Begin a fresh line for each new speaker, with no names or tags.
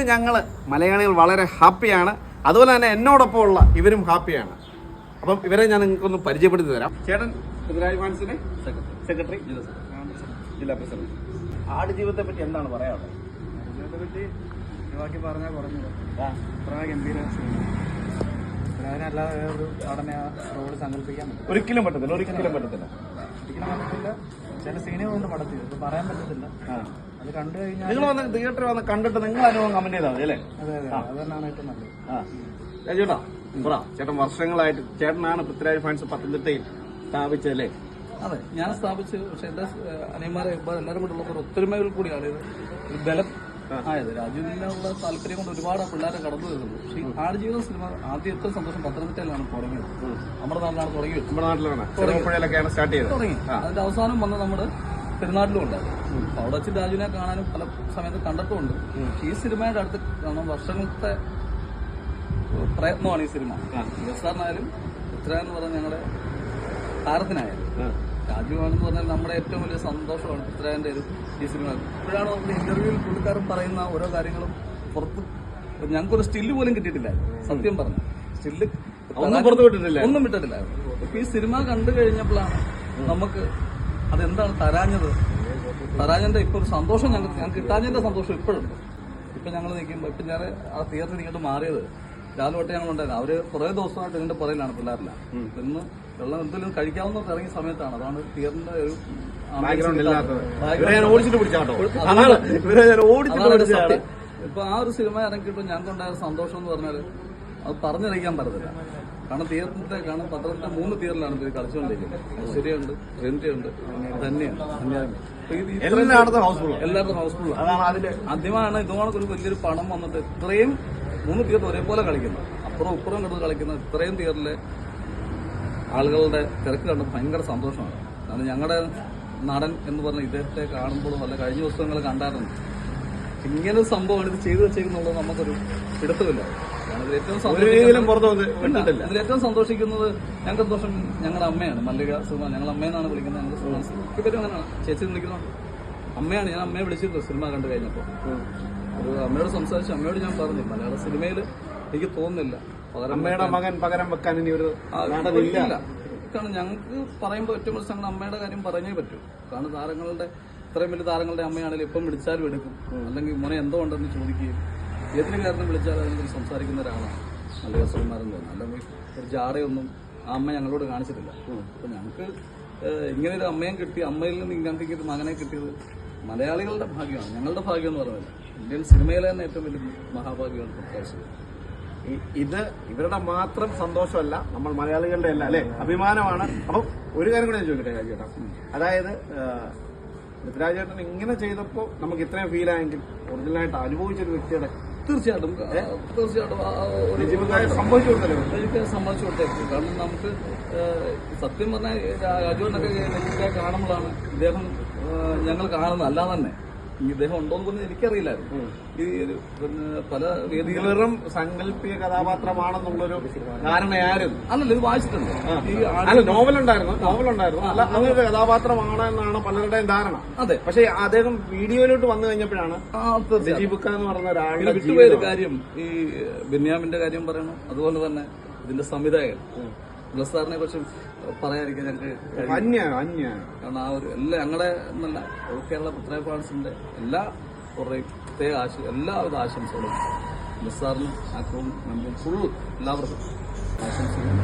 ഇന്ന് ഞങ്ങൾ മലയാളികൾ വളരെ ഹാപ്പിയാണ്. അതുപോലെ തന്നെ എന്നോടൊപ്പം ഉള്ള ഇവരും ഹാപ്പിയാണ്. അപ്പം ഇവരെ ഞാൻ നിങ്ങൾക്കൊന്ന് പരിചയപ്പെടുത്തി തരാം. ചേട്ടൻ പൃഥ്വിരാജ് സെക്രട്ടറി. ജില്ലാ പ്രസിഡന്റ്. ആട് ജീവിതത്തെ പറ്റി എന്താണ് പറയാനുള്ളത്?
ഗംഭീര
ഒരിക്കലും പറ്റത്തില്ല ഒരിക്കലും പറ്റത്തില്ല.
ചില സീനുകൾ കൊണ്ട് പറയാൻ പറ്റത്തില്ല. അത് കണ്ടു കഴിഞ്ഞാൽ
നിങ്ങൾ വന്ന് തിയേറ്ററിൽ വന്ന് കണ്ടിട്ട് നിങ്ങൾ അനുഭവം കമന്റ് ചെയ്താൽ മതി അല്ലേ?
അതെ അതെ. അത് തന്നെയാണ് ഏറ്റവും നല്ലത്.
ആ. ഏ, ചേട്ടാ പറ. ചേട്ടൻ വർഷങ്ങളായിട്ട് ചേട്ടനാണ് പൃഥ്വിരാജ് ഫാൻസ് പത്തനംതിട്ടയിൽ സ്ഥാപിച്ചല്ലേ
അതെ ഞാൻ സ്ഥാപിച്ചു പക്ഷെ എന്റെ അനിയന്മാരെ ഇപ്പൊ എല്ലാവരും കൂടെ ഉള്ള ഒരു ഒത്തൊരുമയിൽ കൂടിയാണ് ഇത്. ഒരു ബലം ആയത്. രാജുവിനുള്ള താല്പര്യം കൊണ്ട് ഒരുപാട് പിള്ളേരെ കടന്നു വരുന്നുണ്ട് പക്ഷേ ഈ ആടുജീവിതം സിനിമ ആദ്യത്തെ സന്തോഷം പത്തനംതിട്ടയിലാണ് തുടങ്ങിയത്. നമ്മുടെ നാട്ടിലാണ് തുടങ്ങിയത്.
നമ്മുടെ നാട്ടിലാണ്. ചെറുപ്പുഴയിലൊക്കെയാണ് സ്റ്റാർട്ട് ചെയ്തത്.
തുടങ്ങി. അതിന്റെ അവസാനം വന്ന് നമ്മുടെ പെരുന്നാട്ടിലും ഉണ്ട് അവിടെ വെച്ച് രാജുവിനെ കാണാനും പല സമയത്ത് കണ്ടിട്ടുമുണ്ട് ഈ സിനിമയുടെ അടുത്ത് കാണാൻ വർഷങ്ങളത്തെ പ്രയത്നമാണ് ഈ സിനിമ. സാറിനായാലും ഇത്ര എന്ന് പറഞ്ഞ ഞങ്ങളുടെ താരത്തിനായാലും രാജുവാണെന്ന് പറഞ്ഞാൽ നമ്മുടെ ഏറ്റവും വലിയ സന്തോഷമാണ് പൃഥ്വിരാജിന്റെ ഒരു ഈ സിനിമ. ഇപ്പോഴാണ് നമ്മുടെ ഇന്റർവ്യൂവിൽ പുള്ളിക്കാരൻ പറയുന്ന ഓരോ കാര്യങ്ങളും പുറത്ത് ഞങ്ങൾക്കൊരു സ്റ്റില്ല് പോലും കിട്ടിയിട്ടില്ല. സത്യം പറഞ്ഞു. സ്റ്റില്ല്
ഒന്നും പുറത്ത് വിട്ടിട്ടില്ല.
ഒന്നും വിട്ടിട്ടില്ല. ഇപ്പൊ ഈ സിനിമ കണ്ടു കഴിഞ്ഞപ്പോഴാണ് നമുക്ക് അതെന്താണ് തരാഞ്ഞത്? തരാഞ്ഞതിന്റെ ഇപ്പൊ ഒരു സന്തോഷം ഞങ്ങൾക്ക് ഞങ്ങൾക്ക് കിട്ടാഞ്ഞതിന്റെ സന്തോഷം ഇപ്പോഴുണ്ട് ഇപ്പൊ ഞങ്ങൾ നിൽക്കുമ്പോൾ ഇപ്പൊ ഞാൻ ആ തിയേറ്ററിൽ ഇങ്ങോട്ട് മാറിയത്. രാവിലെ ഞങ്ങൾ ഉണ്ടായിരുന്നു. അവർ കുറേ ദിവസമായിട്ട് ഇതിന്റെ പുറയിലാണ് പിള്ളേരില്ല. ഇന്ന് വെള്ളം എന്തെങ്കിലും കഴിക്കാവുന്ന ഇറങ്ങിയ സമയത്താണ്. അതാണ് തിയേറ്ററിന്റെ ഒരു. ഇപ്പൊ ആ ഒരു സിനിമ ഇറങ്ങിയിട്ട് ഞങ്ങൾക്കുണ്ടായ സന്തോഷം എന്ന് പറഞ്ഞാൽ അത് പറഞ്ഞറിയിക്കാൻ പറ്റത്തില്ല. കാരണം തിയേറ്ററിന്റെ കാരണം പത്രത്തിന്റെ മൂന്ന് തിയേറ്ററിലാണ് ഇവർ കളിച്ചുകൊണ്ടിരിക്കുന്നത്. ശരിയുണ്ട് ഉണ്ട് തന്നെയാണ്.
എല്ലായിടത്തും ഹൗസ്ഫുൾ
എല്ലാവരും ഹൗസ്ഫുൾ
അതാണ് അതിൽ
ആദ്യമാണ് ഇതുമാണ് ഒരു വലിയൊരു പണം വന്നിട്ട് ഇത്രയും മൂന്ന് തിയേറ്റർ ഒരേപോലെ കളിക്കുന്നത് അപ്പുറം ഇപ്പുറം കിടന്ന് കളിക്കുന്ന ഇത്രയും തിയേറ്ററിലെ ആളുകളുടെ തിരക്ക് കണ്ട് ഭയങ്കര സന്തോഷമാണ്. കാരണം ഞങ്ങളുടെ നടൻ എന്ന് പറഞ്ഞ ഇദ്ദേഹത്തെ കാണുമ്പോഴും അല്ല കഴിഞ്ഞ ദിവസങ്ങൾ കണ്ടായിരുന്നു. ഇങ്ങനെ സംഭവമാണ് ഇത് ചെയ്തു വെച്ചേക്കുന്നുള്ളത് നമുക്കൊരു പിടുത്തമില്ല. ഇതിൽ ഏറ്റവും സന്തോഷിക്കുന്നത് ഞങ്ങൾക്ക് സന്തോഷം ഞങ്ങളുടെ അമ്മയാണ് മല്ലിക സുമ ഞങ്ങൾ അമ്മയെന്നാണ് വിളിക്കുന്നത് ഞങ്ങൾ ഇവരും അങ്ങനെയാണ് ചേച്ചി വിളിക്കുന്നുണ്ട് അമ്മയാണ് ഞാൻ അമ്മയെ വിളിച്ചിരുന്നു സിനിമ കണ്ടു കഴിഞ്ഞപ്പോൾ. ഒരു അമ്മയോട് സംസാരിച്ചു അമ്മയോട് ഞാൻ പറഞ്ഞു മലയാള സിനിമയിൽ എനിക്ക് തോന്നുന്നില്ല.
അമ്മയുടെ മകൻ പകരം വെക്കാൻ ഇനി ഒരു.
കാരണം ഞങ്ങൾക്ക് പറയുമ്പോൾ ഏറ്റവും കൂടുതൽ ഞങ്ങളുടെ അമ്മയുടെ കാര്യം പറഞ്ഞേ പറ്റൂ. കാരണം താരങ്ങളുടെ ഇത്രയും വലിയ താരങ്ങളുടെ അമ്മയാണെങ്കിലും ഇപ്പം വിളിച്ചാലും എടുക്കും. അല്ലെങ്കിൽ മോനെ എന്തോ ഉണ്ടെന്ന് ചോദിക്കുകയും ഏതൊരു കാരണം വിളിച്ചാൽ അതിനെക്കുറിച്ച് സംസാരിക്കുന്ന ഒരാളാണ്. നല്ല കസ്റ്റമർമാരെന്ന് തോന്നുന്നു. അല്ലെങ്കിൽ ഒരു ജാടയൊന്നും ആ അമ്മ ഞങ്ങളോട് കാണിച്ചിട്ടില്ല. അപ്പൊ ഞങ്ങൾക്ക് ഇങ്ങനെ ഒരു അമ്മയും കിട്ടി അമ്മയിൽ നിന്ന് ഞങ്ങൾക്ക് ഒരു മകനെ കിട്ടിയത് മലയാളികളുടെ ഭാഗ്യമാണ്. ഞങ്ങളുടെ ഭാഗ്യം എന്ന് പറയുന്നത് ഇന്ത്യൻ സിനിമയിലെ തന്നെ ഏറ്റവും വലിയ മഹാഭാഗ്യമാണ്
പ്രത്യാശം ഇത് ഇവരുടെ മാത്രം സന്തോഷമല്ല നമ്മൾ മലയാളികളുടെ അല്ല അല്ലെ? അഭിമാനമാണ്. അപ്പം ഒരു കാര്യം കൂടെ ഞാൻ ചോദിക്കട്ടെ രാജേട്ടാ അതായത് പൃഥ്വിരാജേട്ടൻ ഇങ്ങനെ ചെയ്തപ്പോൾ നമുക്ക് ഇത്രയും ഫീൽ ആയെങ്കിൽ ഒറിജിനലായിട്ട് അനുഭവിച്ചൊരു വ്യക്തിയുടെ
തീർച്ചയായിട്ടും. തീർച്ചയായിട്ടും സമ്മതിച്ചു കൊടുത്തേക്കും കാരണം നമുക്ക് സത്യം പറഞ്ഞാൽ രാജുവിനൊക്കെ കാണുമ്പോഴാണ് ഇദ്ദേഹം ഞങ്ങൾ കാണുന്നത്. അല്ലാതെ തന്നെ ഈ ഇദ്ദേഹം ഉണ്ടോന്ന് എനിക്കറിയില്ലായിരുന്നു ഈ ഒരു, പിന്നെ പല വേദികളും
സങ്കല്പിക കഥാപാത്രമാണെന്നുള്ളൊരു ധാരണയായിരുന്നു
അല്ലല്ലോ ഇത് വായിച്ചിട്ടുണ്ട്. ഈ നോവലുണ്ടായിരുന്നു
അല്ല ഉണ്ടായിരുന്നു അല്ല അങ്ങനെ കഥാപാത്രമാണ് എന്നാണ് പലരുടെയും ധാരണ.
അതെ.
പക്ഷെ അദ്ദേഹം വീഡിയോയിലോട്ട് വന്നു കഴിഞ്ഞപ്പോഴാണ്
തീർച്ചയായും.
എന്ന് പറയുന്ന
ഒരാളെ
ഒരാളുടെ
വിട്ടുപോയൊരു കാര്യം ഈ ബെന്യാമിന്റെ കാര്യം പറയണം. അതുപോലെ തന്നെ ഇതിന്റെ സംവിധായകൻ. ബ്ലസ്സാറിനെ കുറിച്ച് പറയാതിരിക്കാൻ ഞങ്ങൾക്ക് കഴിയും.
അന്യാണ് അന്യാണ്
കാരണം ആ ഒരു എല്ലാ ഞങ്ങളെ എന്നല്ല കേരള പുത്ര ഫാൻസിന്റെ എല്ലാ പ്രത്യേക ആശ എല്ലാവിധ ആശംസകളും നിസ്സാറിനും അക്കൗണ്ട് മെമ്പറും ഫുൾ എല്ലാവർക്കും ആശംസകളും